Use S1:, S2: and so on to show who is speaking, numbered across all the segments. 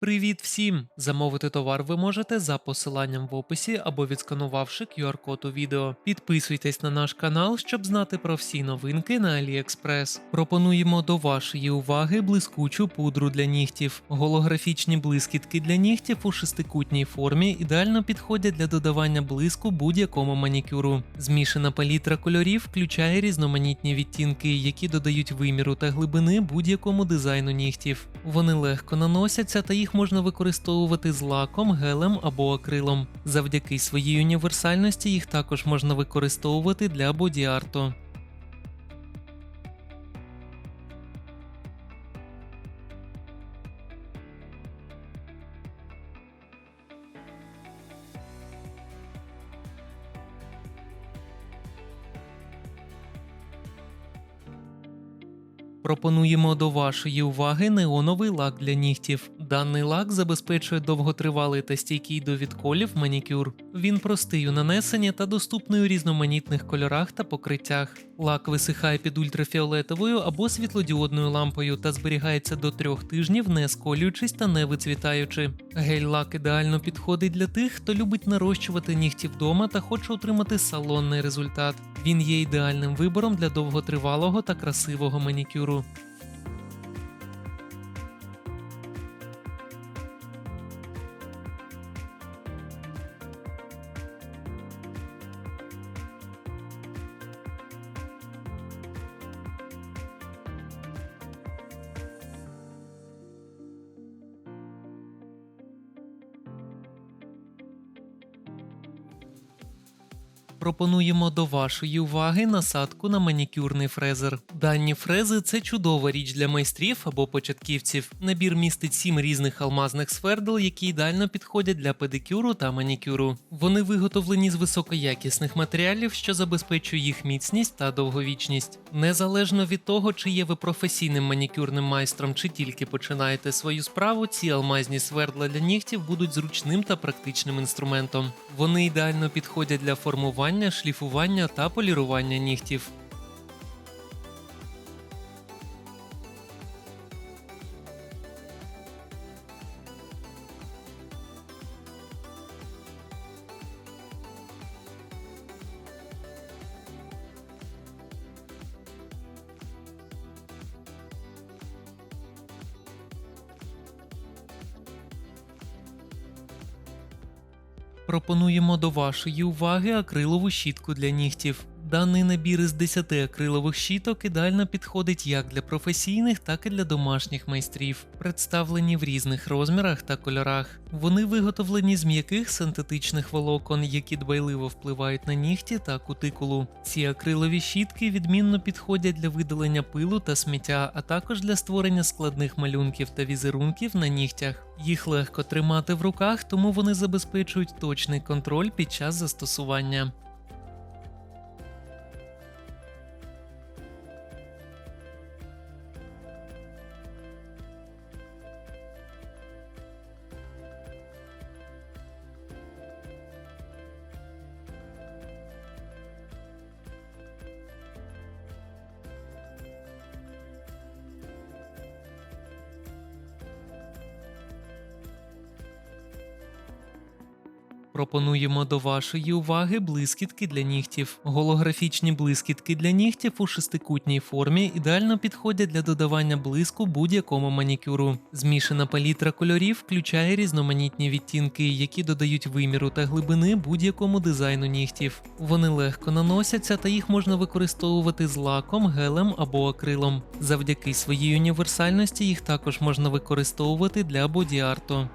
S1: Привіт всім! Замовити товар ви можете за посиланням в описі або відсканувавши QR-код у відео. Підписуйтесь на наш канал, щоб знати про всі новинки на AliExpress. Пропонуємо до вашої уваги блискучу пудру для нігтів. Голографічні блискітки для нігтів у шестикутній формі ідеально підходять для додавання блиску будь-якому манікюру. Змішана палітра кольорів включає різноманітні відтінки, які додають виміру та глибини будь-якому дизайну нігтів. Вони легко наносяться та їх можна використовувати з лаком, гелем або акрилом. Завдяки своїй універсальності їх також можна використовувати для боді-арту. Пропонуємо до вашої уваги неоновий лак для нігтів. Даний лак забезпечує довготривалий та стійкий до відколів манікюр. Він простий у нанесенні та доступний у різноманітних кольорах та покриттях. Лак висихає під ультрафіолетовою або світлодіодною лампою та зберігається до трьох тижнів, не сколюючись та не вицвітаючи. Гель-лак ідеально підходить для тих, хто любить нарощувати нігті вдома та хоче отримати салонний результат. Він є ідеальним вибором для довготривалого та красивого манікюру. Пропонуємо до вашої уваги насадку на манікюрний фрезер. Дані фрези це чудова річ для майстрів або початківців. Набір містить сім різних алмазних свердл, які ідеально підходять для педикюру та манікюру. Вони виготовлені з високоякісних матеріалів, що забезпечує їх міцність та довговічність. Незалежно від того, чи є ви професійним манікюрним майстром, чи тільки починаєте свою справу, ці алмазні свердла для нігтів будуть зручним та практичним інструментом. Вони ідеально підходять для формування, шліфування та полірування нігтів. Пропонуємо до вашої уваги акрилову щітку для нігтів. Даний набір із 10 акрилових щіток ідеально підходить як для професійних, так і для домашніх майстрів, представлені в різних розмірах та кольорах. Вони виготовлені з м'яких синтетичних волокон, які дбайливо впливають на нігті та кутикулу. Ці акрилові щітки відмінно підходять для видалення пилу та сміття, а також для створення складних малюнків та візерунків на нігтях. Їх легко тримати в руках, тому вони забезпечують точний контроль під час застосування. Пропонуємо до вашої уваги блискітки для нігтів. Голографічні блискітки для нігтів у шестикутній формі ідеально підходять для додавання блиску будь-якому манікюру. Змішана палітра кольорів включає різноманітні відтінки, які додають виміру та глибини будь-якому дизайну нігтів. Вони легко наносяться та їх можна використовувати з лаком, гелем або акрилом. Завдяки своїй універсальності їх також можна використовувати для боді-арту.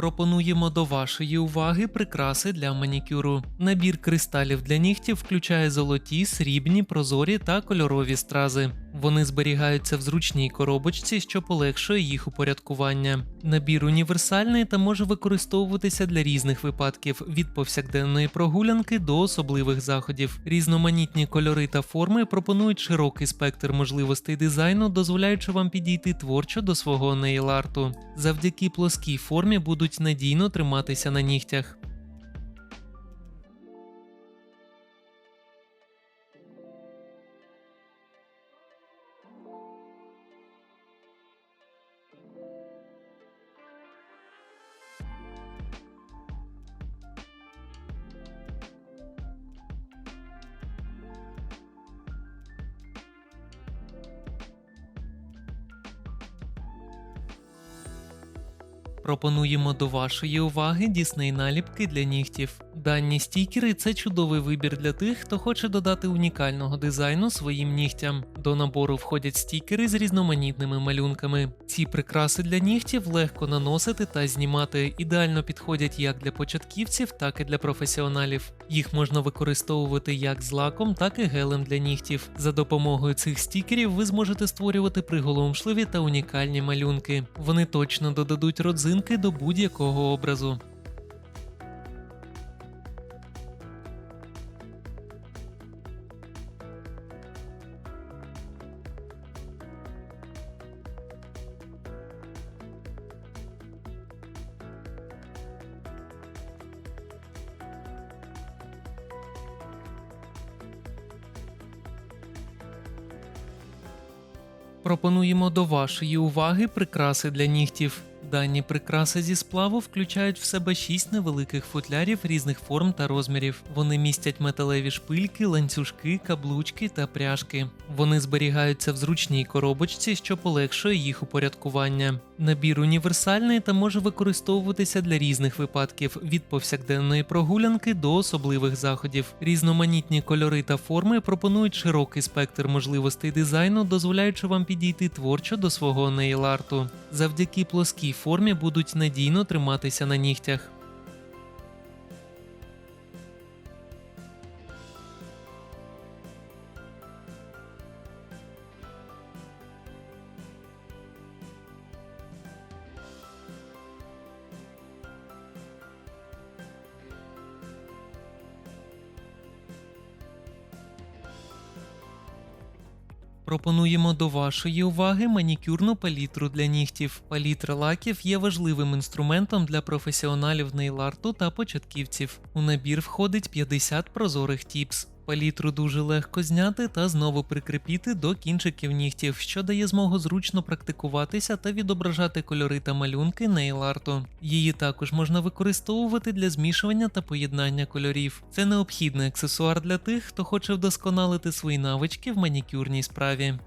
S1: Пропонуємо до вашої уваги прикраси для манікюру. Набір кристалів для нігтів включає золоті, срібні, прозорі та кольорові стрази. Вони зберігаються в зручній коробочці, що полегшує їх упорядкування. Набір універсальний та може використовуватися для різних випадків від повсякденної прогулянки до особливих заходів. Різноманітні кольори та форми пропонують широкий спектр можливостей дизайну, дозволяючи вам підійти творчо до свого нейл-арту. Завдяки плоскій формі будуть надійно триматися на нігтях. Пропонуємо до вашої уваги Disney наліпки для нігтів. Дані стікери це чудовий вибір для тих, хто хоче додати унікального дизайну своїм нігтям. До набору входять стікери з різноманітними малюнками. Ці прикраси для нігтів легко наносити та знімати, ідеально підходять як для початківців, так і для професіоналів. Їх можна використовувати як з лаком, так і гелем для нігтів. За допомогою цих стікерів ви зможете створювати приголомшливі та унікальні малюнки. Вони точно додадуть родзинки до будь-якого образу. Пропонуємо до вашої уваги прикраси для нігтів. Дані прикраси зі сплаву включають в себе шість невеликих футлярів різних форм та розмірів. Вони містять металеві шпильки, ланцюжки, каблучки та пряжки. Вони зберігаються в зручній коробочці, що полегшує їх упорядкування. Набір універсальний та може використовуватися для різних випадків від повсякденної прогулянки до особливих заходів. Різноманітні кольори та форми пропонують широкий спектр можливостей дизайну, дозволяючи вам підійти творчо до свого нейл-арту. Завдяки плоскій формі будуть надійно триматися на нігтях. Пропонуємо до вашої уваги манікюрну палітру для нігтів. Палітра лаків є важливим інструментом для професіоналів нейларту та початківців. У набір входить 50 прозорих тіпс. Палітру дуже легко зняти та знову прикріпіти до кінчиків нігтів, що дає змогу зручно практикуватися та відображати кольори та малюнки нейларту. Її також можна використовувати для змішування та поєднання кольорів. Це необхідний аксесуар для тих, хто хоче вдосконалити свої навички в манікюрній справі.